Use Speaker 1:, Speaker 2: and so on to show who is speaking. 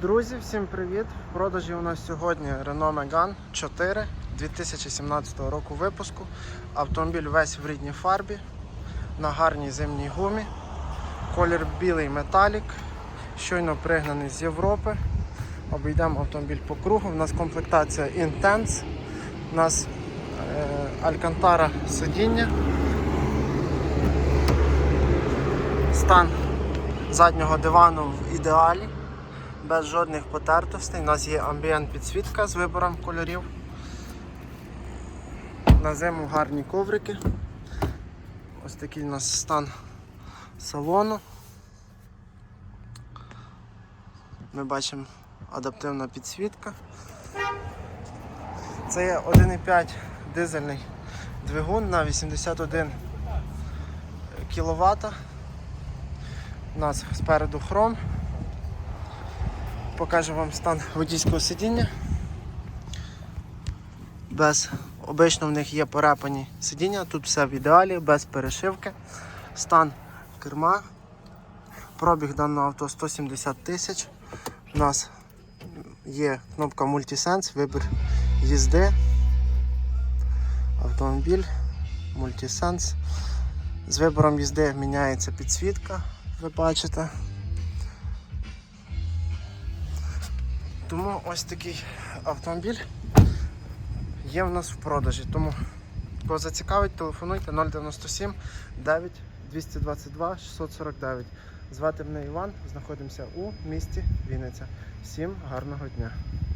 Speaker 1: Друзі, всім привіт! В продажі у нас сьогодні Renault Megane 4 2017 року випуску. Автомобіль весь в рідній фарбі, на гарній зимній гумі. Колір білий металік, щойно пригнаний з Європи. Обійдемо автомобіль по кругу. У нас комплектація Intense, у нас е, Алькантара сидіння. Стан заднього дивану в ідеалі без жодних потертостей. У нас є амбієнт підсвітка з вибором кольорів. На зиму гарні коврики. Ось такий у нас стан салону. Ми бачимо адаптивна підсвітка. Це є 1,5 дизельний двигун на 81 кВт. У нас спереду хром. Покажу вам стан водійського сидіння. Без обично в них є порепані сидіння, тут все в ідеалі, без перешивки. Стан керма. Пробіг даного авто 170 тисяч. У нас є кнопка Multisense, вибір їзди. Автомобіль, Multisense. З вибором їзди міняється підсвітка, ви бачите. Тому ось такий автомобіль є в нас в продажі. Тому кого зацікавить, телефонуйте 097 9 222 649. Звати мене Іван, знаходимося у місті Вінниця. Всім гарного дня!